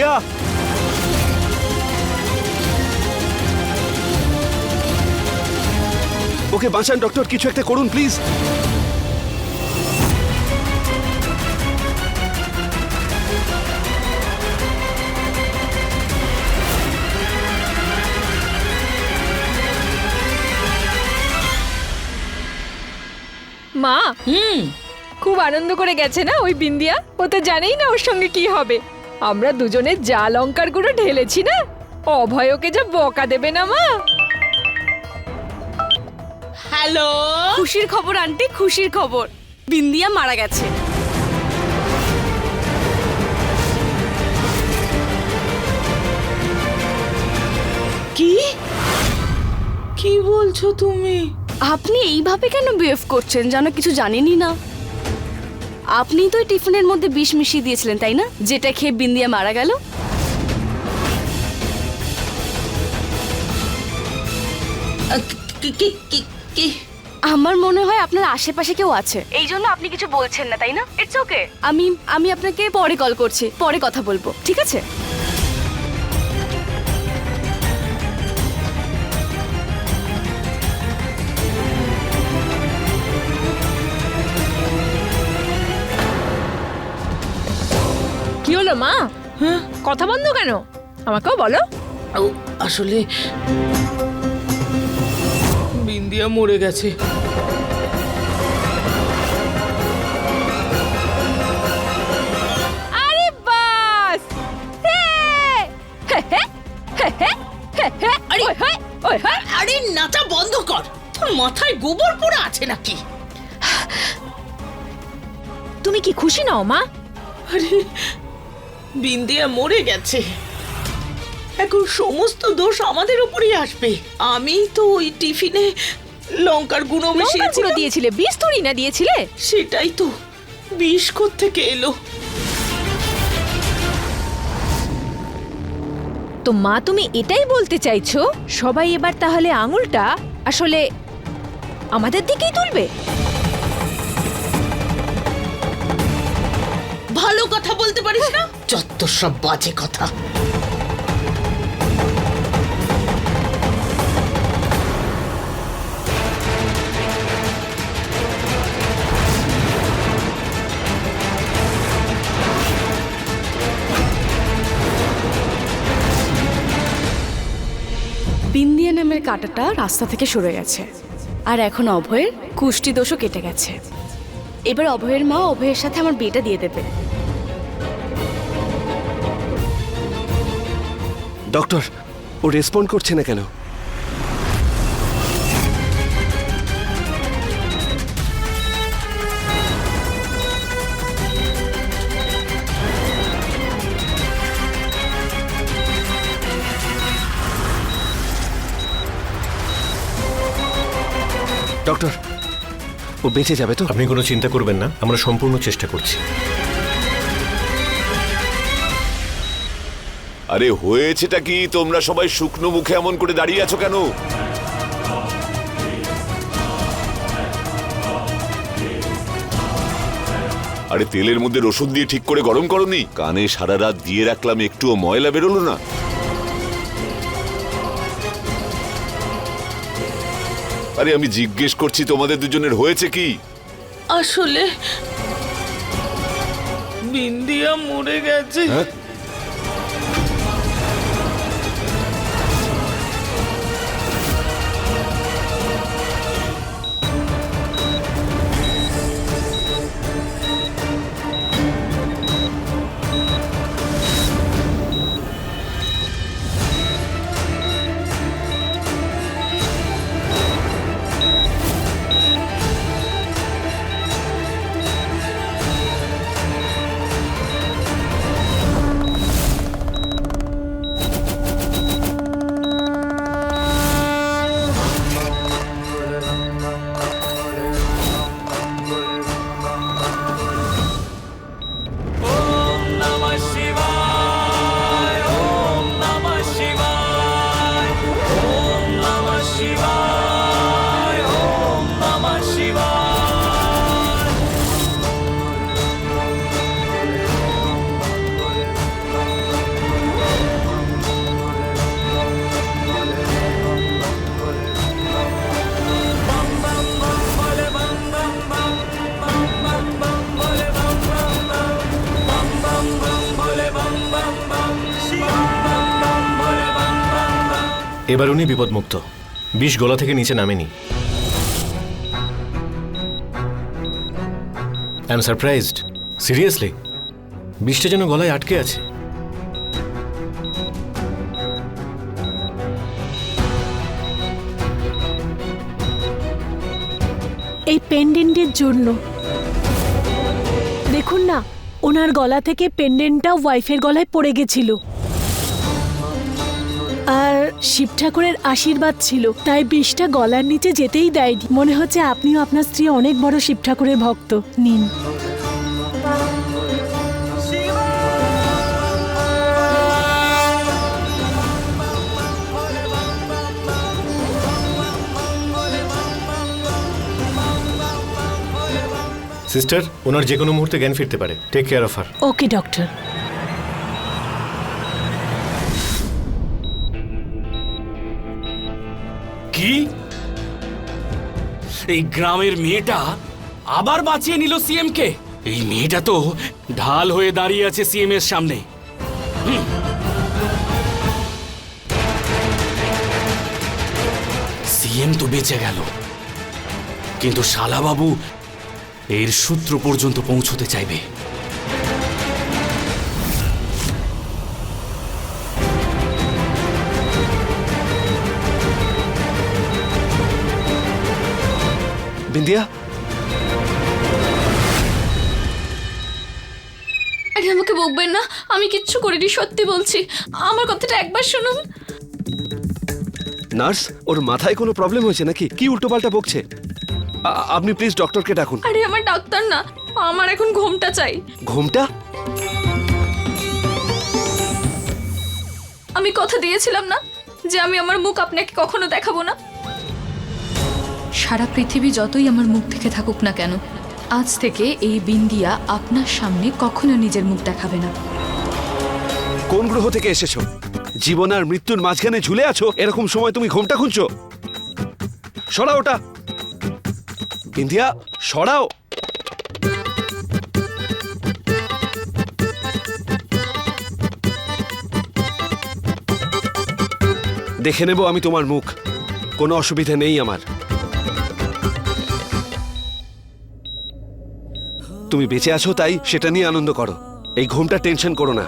বিন্দিয়া ওকে বাঁচান ডক্টর কিছু একটা করুন প্লিজ মা হুম। খুব আনন্দ করে গেছে না ওই বিন্দিয়া? ও তো জানেই না ওর সঙ্গে কি হবে। আমরা দুজনে যা লঙ্কার গুঁড়ো ঢেলেছি না অভয়কে যা বকা দেবে না মা। হ্যালো? খুশির খবর আন্টি খুশির খবর। বিন্দিয়া মারা গেছে। কি? কি বলছো তুমি? আপনি এইভাবে কেন বিহেভ করছেন? যেন কিছু জানেনই না। আপনি তো ওই টিফিনের মধ্যে বিষ মিশিয়ে দিয়েছিলেন তাই না? যেটা খেয়ে বিন্দিয়া মারা গেল। কি কি কি কি? আমার মনে হয় আপনার আশেপাশে কেউ আছে। এই জন্য আপনি কিছু বলছেন না তাই না? ইটস ওকে আমি আমি আপনাকে পরে কল করছি পরে কথা বলব ঠিক আছে? হলো মা? কথা বন্ধ কেন? আমাকেও বলো। আসলে বিন্দিয়া মরে গেছে। আরে বাস! আরে নাচা বন্ধ কর। তোর মাথায় গোবর পড়ে আছে নাকি? তুমি কি খুশি নাও মা? আরে বিন্দিয়া মরে গেছে। এখন সমস্ত দোষ আমাদের উপরেই আসবে। আমি তো ওই টিফিনে লঙ্কার গুঁড়ো লঙ্কার গুঁড়ো দিয়েছিলে বিষ তুরি না দিয়েছিলে? সেটাই তো বিষ থেকে এলো? তো মা তুমি এটাই বলতে চাইছো? সবাই এবার তাহলে আঙুলটা আসলে আমাদের দিকেই তুলবে? ভালো কথা বলতে পারিস না? যত সব বাজে কথা। বিন্দিয়া নামের কাঁটাটা রাস্তা থেকে সরে গেছে। আর এখন অভয়ের কুষ্টি দোষও কেটে গেছে। এবার অভয়ের মা অভয়ের সাথে আমার বিয়েটা দিয়ে দেবে। ডক্টর, ও রেসপন্ড করছে না কেন? ডক্টর, ও বেঁচে যাবে তো? আপনি কোনো চিন্তা করবেন না, আমরা সম্পূর্ণ চেষ্টা করছি। আরে হয়েছেটা কি? তোমরা সবাই শুকনো মুখে এমন করে দাঁড়িয়ে আছো কেন? আরে তেলের মধ্যে রসুন দিয়ে ঠিক করে গরম করনি? কানে সারা রাত দিয়ে রাখলাম একটুও ময়লা বেরোলো না। আরে আমি জিজ্ঞেস করছি তোমাদের দুজনের হয়েছে কি? আসলে বিন্দিয়া মরে গেছে। এবার উনি বিপদমুক্ত। বিষ গলা থেকে নিচে নামেনি। আই এম সারপ্রাইজড সিরিয়াসলি বিষটা যেন গলায় আটকে আছে। এই পেন্ডেন্টের জন্য। দেখুন না, ওনার গলা থেকে পেন্ডেন্টটা ওয়াইফের গলায় পড়ে গেছিল। শিব ঠাকুরের আশীর্বাদ ছিল তাই বিষটা গলার নিচে যেতেই দেয়নি। মনে হচ্ছে আপনিও আপনার স্ত্রী অনেক বড় শিব ঠাকুরের ভক্ত। নিন। সিস্টার ওনার যে কোনো মুহূর্তে জ্ঞান ফিরতে পারে। Take care of her okay doctor এই গ্রামের মেয়েটা আবার বাঁচিয়ে নিল সিএম কে এই মেয়েটা তো ঢাল হয়ে দাঁড়িয়ে আছে সিএম এর সামনে সিএম তো বেঁচে গেল। কিন্তু শালাবাবু এর সূত্র পর্যন্ত পৌঁছতে চাইবে। বিন্দিয়া? আরে আমাকে বকবেন না আমি কিচ্ছু করিনি সত্যি বলছি। আমার কথাটা একবার শুনুন। নার্স ওর মাথায় কোনো প্রবলেম হয়েছে নাকি? কি উল্টোপাল্টা বকছে? আ- আপনি প্লিজ ডক্টরকে ডাকুন। আরে আমার ডাক্তার না আমার এখন ঘুমটা চাই। ঘুমটা? আমি কথা দিয়েছিলাম না যে আমি আমার মুখ আপনাকে কখনো দেখাবো না? সারা পৃথিবী যতই আমার মুখ থেকে থাকুক না কেন, আজ থেকে এই বিন্দিয়া আপনার সামনে কখনো নিজের মুখ দেখাবে না। কোন গ্রহ থেকে এসেছ? জীবন আর মৃত্যুর মাঝখানে ঝুলে আছো? এরকম সময় তুমি ঘুমটা খুঁজছো? সরাও ওটা। বিন্দিয়া, সরাও। দেখে নেব আমি তোমার মুখ। কোনো অসুবিধা নেই আমার। তুমি বেঁচে আছো তাই সেটা নিয়ে আনন্দ করো। এই ঘুমটা টেনশন করো না।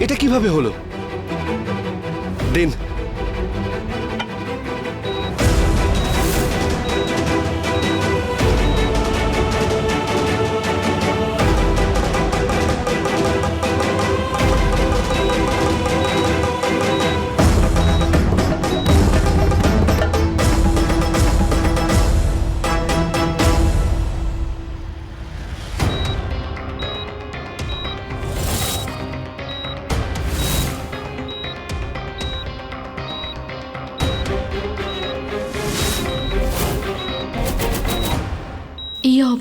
এটা কীভাবে হলো? দিন।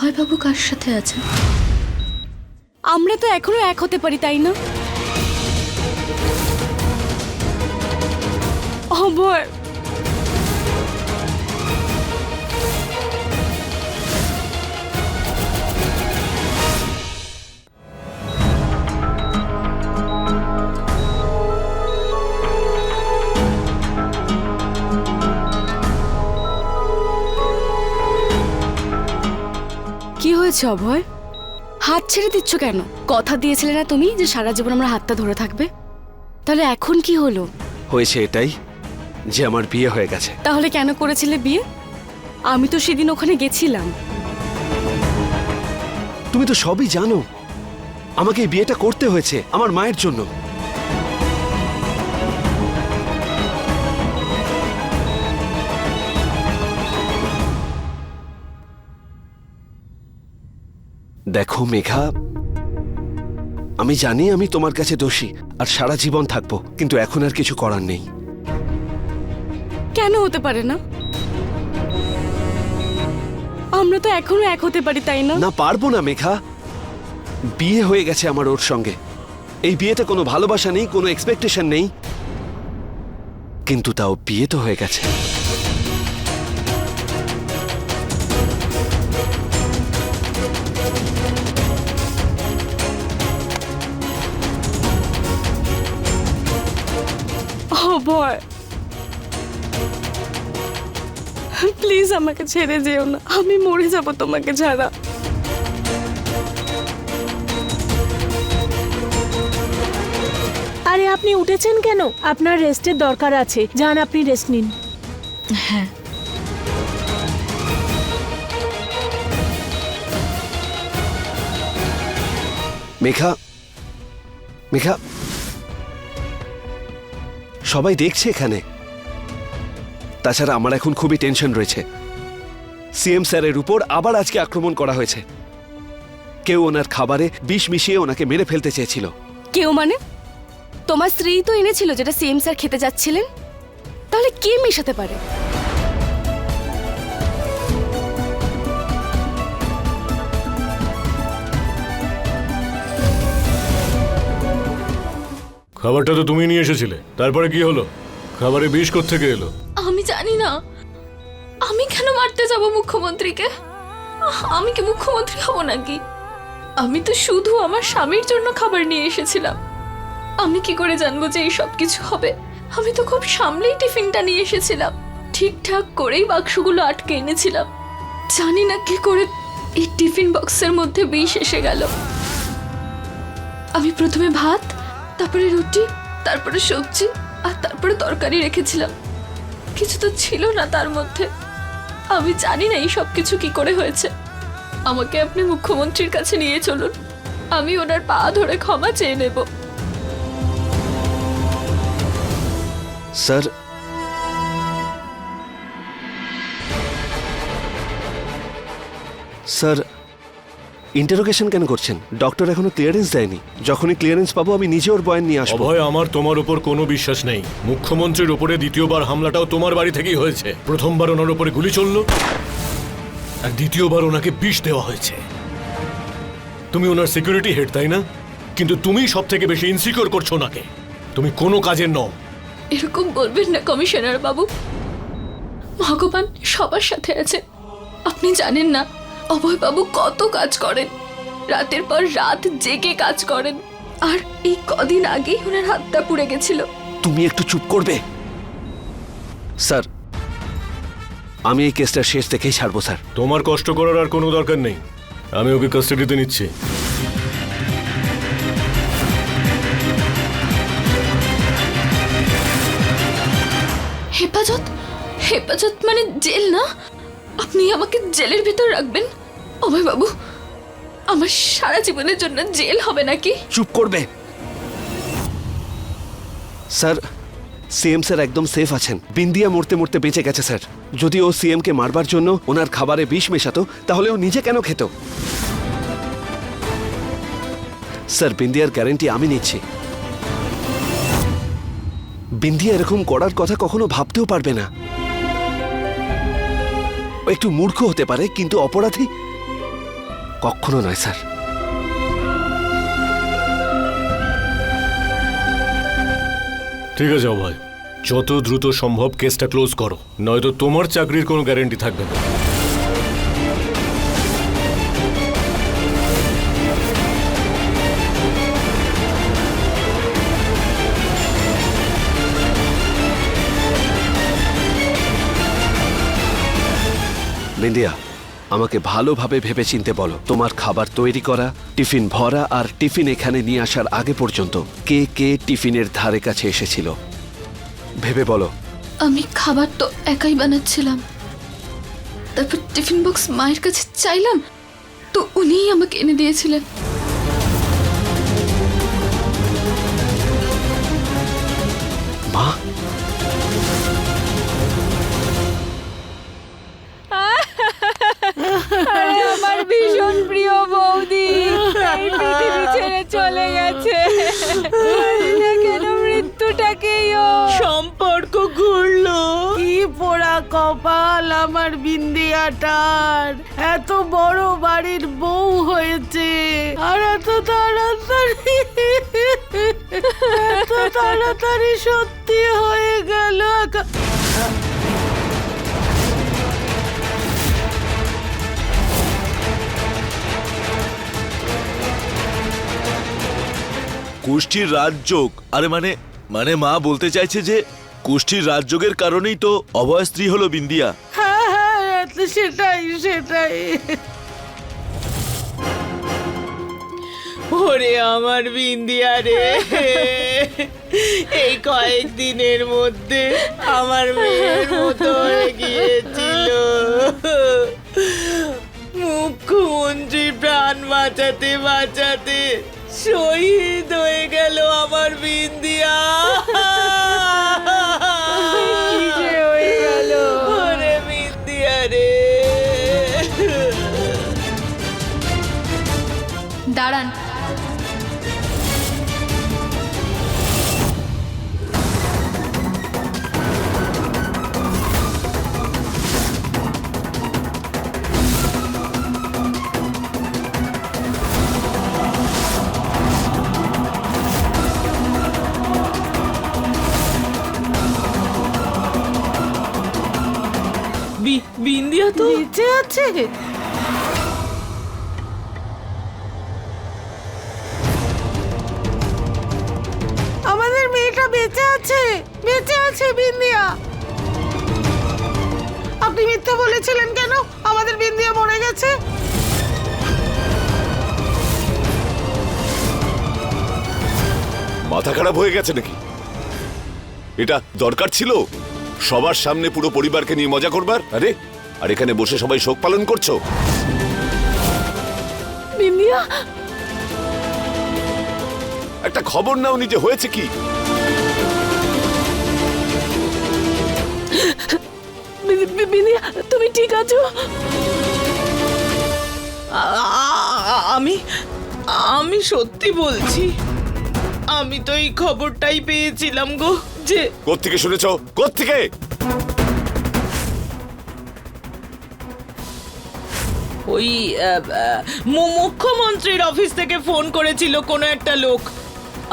অভয়বাবু কার সাথে আছে? আমরা তো এখনও এক হতে পারি তাই না? অভয় হয়েছে অভয়? হাত ছেড়ে দিচ্ছ কেন? কথা দিয়েছিলে না তুমি যে সারা জীবন আমরা হাতটা ধরে থাকবে? তাহলে এখন কি হলো? হয়েছে এটাই যে আমার বিয়ে হয়ে গেছে। তাহলে কেন করেছিলে বিয়ে? আমি তো সেদিন ওখানে গেছিলাম। তুমি তো সবই জানো। আমাকে এই বিয়েটা করতে হয়েছে আমার মায়ের জন্য। দেখো মেঘা আমি জানি আমি তোমার কাছে দোষী আর সারা জীবন থাকব কিন্তু এখন আর কিছু করার নেই। কেন হতে পারে না? আমরা তো এখনও এক হতে পারি তাই না? না পারব না মেঘা। বিয়ে হয়ে গেছে আমার ওর সঙ্গে। এই বিয়েতে কোনো ভালোবাসা নেই কোনো এক্সপেকটেশন নেই। কিন্তু তাও বিয়ে তো হয়ে গেছে। আমাকে ছেড়ে যেও না। আমি মরে যাব তোমাকে ছাড়া। আরে আপনি উঠেছেন কেন? আপনার রেস্টের দরকার আছে। যান আপনি রেস্ট নিন। হ্যাঁ। মেঘা মেঘা। সবাই দেখছে এখানে। তাছাড়া আমার এখন খুবই টেনশন রয়েছে। সিএম স্যারের উপর আবার আজকে আক্রমণ করা হয়েছে। কেউ ওনার খাবারে বিষ মিশিয়ে ওনাকে মেরে ফেলতে চেয়েছিল। কেউ মানে? তোমার স্ত্রী তো এনেছিল যেটা সিএম স্যার খেতে যাচ্ছিলেন। তাহলে কে মেশাতে পারে? খাবারটা তো তুমি নিয়ে এসেছিলে। তারপরে কি হলো? খাবারে বিষ থেকে এলো? আমি জানি না। আমি কেন মারতে যাব মুখ্যমন্ত্রীকে? আমি কি মুখ্যমন্ত্রী হব নাকি? আমি তো শুধু আমার স্বামীর জন্য খাবার নিয়ে এসেছিলাম। আমি কি করে জানব যে এই সব কিছু হবে? আমি তো খুব সামলেই টিফিনটা নিয়ে এসেছিলাম। ঠিকঠাক করেই বাক্সগুলো আটকে এনেছিলাম। জানি না কি করে এই টিফিন বক্সের মধ্যে বিষ এসে গেল। আমি প্রথমে ভাত, তারপরে রুটি, তারপরে সবজি আর তারপরে তরকারি রেখেছিলাম। কিছু তো ছিল না তার মধ্যে। আমি জানি না এই সব কিছু কি করে হয়েছে। আমাকে আপনি মুখ্যমন্ত্রীর কাছে নিয়ে চলুন। আমি ওনার পা ধরে ক্ষমা চেয়ে নেব। স্যার। স্যার ইন্টারোগেশন কেন করছেন? ডক্টর এখনও ক্লিয়ারেন্স দেয়নি। যখনই ক্লিয়ারেন্স পাবো আমি নিজে ওর বয়ান নিয়ে আসব। অভয় আমার তোমার উপর কোনো বিশ্বাস নেই। মুখ্যমন্ত্রীর উপরে দ্বিতীয়বার হামলাটাও তোমার বাড়ি থেকেই হয়েছে। প্রথমবার ওনার উপরে গুলি চলল আর দ্বিতীয়বার ওনাকে বিষ দেওয়া হয়েছে। তুমি ওনার সিকিউরিটি হেড তাই না? কিন্তু তুমি সব থেকে বেশি ইনসিকিউর করছ ওনাকে। তুমি কোনো কাজের নও। এরকম বলবেন না কমিশনার বাবু। ভগবান সবার সাথে আছে। আপনি জানেন না অভয়বাবু কত কাজ করেন। রাতের পর রাত জেগে কাজ করেন। আর এই কদিন আগেই ওনার হাতটা পুড়ে গেছিল। তুমি একটু চুপ করবে। স্যার আমি এই কেসটা শেষ দেখেই ছাড়বো স্যার। তোমার কষ্ট করার আর কোনো দরকার নেই। আমি ওকে কাস্টাডিতে নিচ্ছি। হেফাজত? হেফাজত মানে জেল না? আপনি আমাকে জেলের ভিতর রাখবেন? অভয়বাবু আমার সারা জীবনের জন্য জেল হবে নাকি? চুপ করবে। স্যার, সিএম স্যার একদম সেফ আছেন। বিন্দিয়া মরতে মরতে বেঁচে গেছে, স্যার। যদি ও সিএম কে মারবার জন্য ওনার খাবারে বিষ মেশাতো, তাহলে ও নিজে কেন খেত? স্যার, বিন্দিয়ার গ্যারেন্টি আমি নিচ্ছি। বিন্দিয়া এরকম করার কথা কখনো ভাবতেও পারবে না। একটু মূর্খ হতে পারে, কিন্তু অপরাধী কখনো নয় স্যার। ঠিক আছে অভয়। যত দ্রুত সম্ভব কেসটা ক্লোজ করো। নয়তো তোমার চাকরির কোনো গ্যারেন্টি থাকবে না। বিন্দিয়া আমাকে ভালোভাবে ভেবে চিনতে বলো। তোমার খাবার তৈরি করা, টিফিন ভরা আর টিফিন এখানে নিয়ে আসার আগে পর্যন্ত কে কে টিফিনের ধারে কাছে এসেছিল? ভেবে বলো। আমি খাবার তো একাই বানাচ্ছিলাম। তারপর টিফিন বক্স মায়ের কাছে চাইলাম, তো উনিই আমাকে এনে দিয়েছিলেন। থেকেও সম্পর্ক ঘুরলো। কি পোড়া কপাল আমার বিন্দিয়াটার। এত বড় বাড়ির বউ হয়েছে। আর এত তাড়াতাড়ি এত তাড়াতাড়ি সত্যি হয়ে গেল। কুষ্ঠির রাজযোগ। আরে মানে মানে মা বলতে চাইছে যে, কুষ্ঠির রাজযোগের কারণেই তো অভয় স্ত্রী হলো বিন্দিয়া। হ্যাঁ হ্যাঁ সেটাই সেটাই। ওরে আমার বিন্দিয়া রে, এই কয়েক দিনের মধ্যে আমার মেয়ের মতো হয়ে গিয়েছিল। মুখ্যমন্ত্রী প্রাণ বাঁচাতে বাঁচাতে। শহীদ হয়ে গেল আমার বিন্দিয়া। তো? বেঁচে আছে। আমাদের মেয়েটা বেঁচে আছে বেঁচে আছে বিন্দিয়া। আপনি মিথ্যা বলেছিলেন কেন? আমাদের বিন্দিয়া মরে গেছে। মাথা খারাপ হয়ে গেছে নাকি? এটা দরকার ছিল? সবার সামনে পুরো পরিবারকে নিয়ে মজা করবার? আরে আর এখানে বসে সবাই শোক পালন করছ? বিন্দিয়া একটা খবর নাও নিজে হয়েছে কি? বিন্দিয়া তুমি ঠিক আছো? আমি আমি সত্যি বলছি আমি তো এই খবরটাই পেয়েছিলাম গো যে কোত্থেকে শুনেছ? কোত্থেকে? ওই মুখ্যমন্ত্রীর অফিস থেকে ফোন করেছিল কোনো একটা লোক।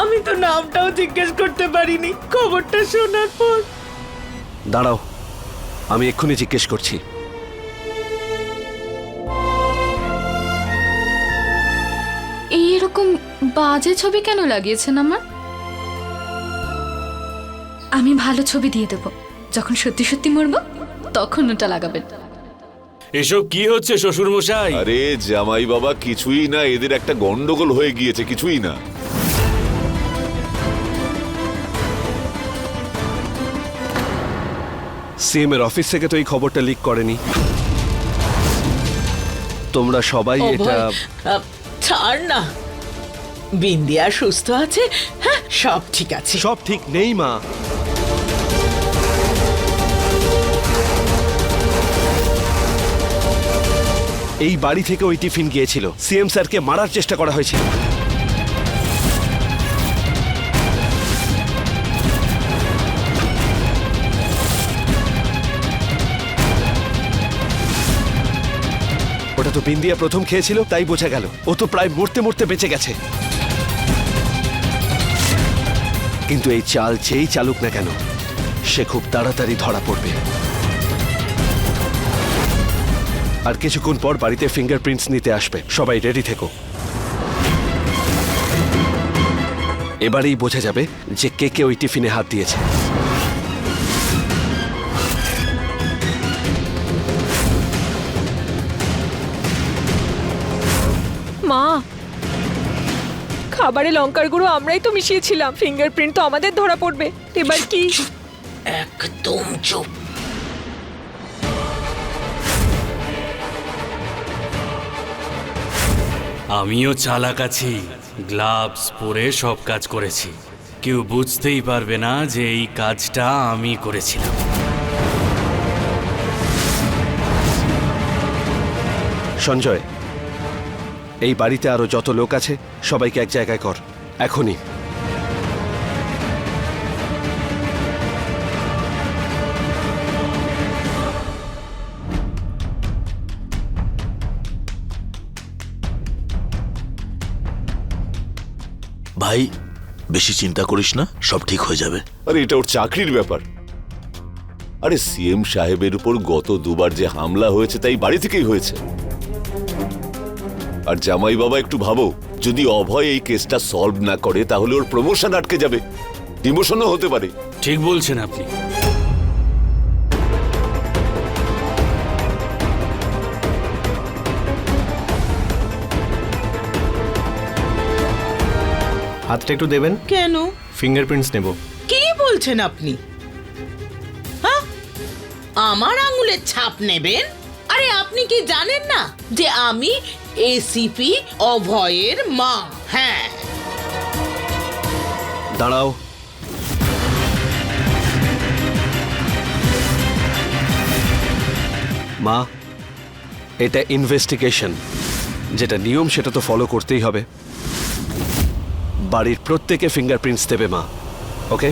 আমি তো নামটাও জিজ্ঞেস করতে পারিনি খবরটা শোনার পর। দাঁড়াও আমি এক্ষুনি জিজ্ঞেস করছি। এই এরকম বাজে ছবি কেন লাগিয়েছেন আমার? আমি ভালো ছবি দিয়ে দেব। যখন সত্যি সত্যি মরবো তখন ওটা লাগাবেন। এসব কি হচ্ছে শ্বশুর মশাই আরে জামাই বাবা কিছুই না এদের একটা গন্ডগোল হয়ে গিয়েছে কিছুই না। সিএম এর অফিস থেকে তো এই খবরটা লিক করেনি। তোমরা সবাই এটা আহ, ছাড় না। বিন্দিয়া সুস্থ আছে? হ্যাঁ সব ঠিক আছে। সব ঠিক নেই মা। এই বাড়ি থেকে ওই টিফিন গিয়েছিল। সিএম স্যারকে মারার চেষ্টা করা হয়েছিল। ওটা তো বিন্দিয়া প্রথম খেয়েছিল, তাই বোঝা গেল। ও তো প্রায় মরতে মরতে বেঁচে গেছে। কিন্তু এই চাল যেই চালুক না কেন, সে খুব তাড়াতাড়ি ধরা পড়বে। আর কিছুক্ষণ পর বাড়িতে ফিঙ্গারপ্রিন্টস নিতে আসবে। সবাই রেডি থেকো। এবারেই বোঝা যাবে যে কে কে ওই টিফিনে হাত দিয়েছে। মা! খাবারে লঙ্কার গুঁড়ো আমরাই তো মিশিয়েছিলাম। ফিঙ্গারপ্রিন্ট তো আমাদের ধরা পড়বে। এবার কি? একদম চুপ। আমিও চালাক আছি গ্লাভস পরে সব কাজ করেছি। কেউ বুঝতেই পারবে না যে এই কাজটা আমি করেছিলাম। সঞ্জয়, এই বাড়িতে আরও যত লোক আছে, সবাইকে এক জায়গায় কর, এখনই। ভাই বেশি চিন্তা করিস না সব ঠিক হয়ে যাবে। আরে এটা ওর চাকরির ব্যাপার। আরে সিএম সাহেবের উপর গত দুবার যে হামলা হয়েছে তাই বাড়ি থেকেই হয়েছে। আর জামাই বাবা একটু ভাবো যদি অভয় এই কেসটা সলভ না করে তাহলে ওর প্রমোশন আটকে যাবে। ডিমোশনও হতে পারে। ঠিক বলছেন আপনি। হাতটা একটু দেবেন? কেন? ফিঙ্গারপ্রিন্টস নেব। কি বলছেন আপনি? হ্যাঁ? আমার আঙুলের ছাপ নেবেন? আরে আপনি কি জানেন না যে আমি এসিপি অভয়ের মা? হ্যাঁ। দাঁড়াও। মা এটা ইনভেস্টিগেশন যেটা নিয়ম সেটা তো ফলো করতেই হবে। বাড়ির প্রত্যেকে ফিঙ্গারপ্রিন্টস দেবে মা ওকে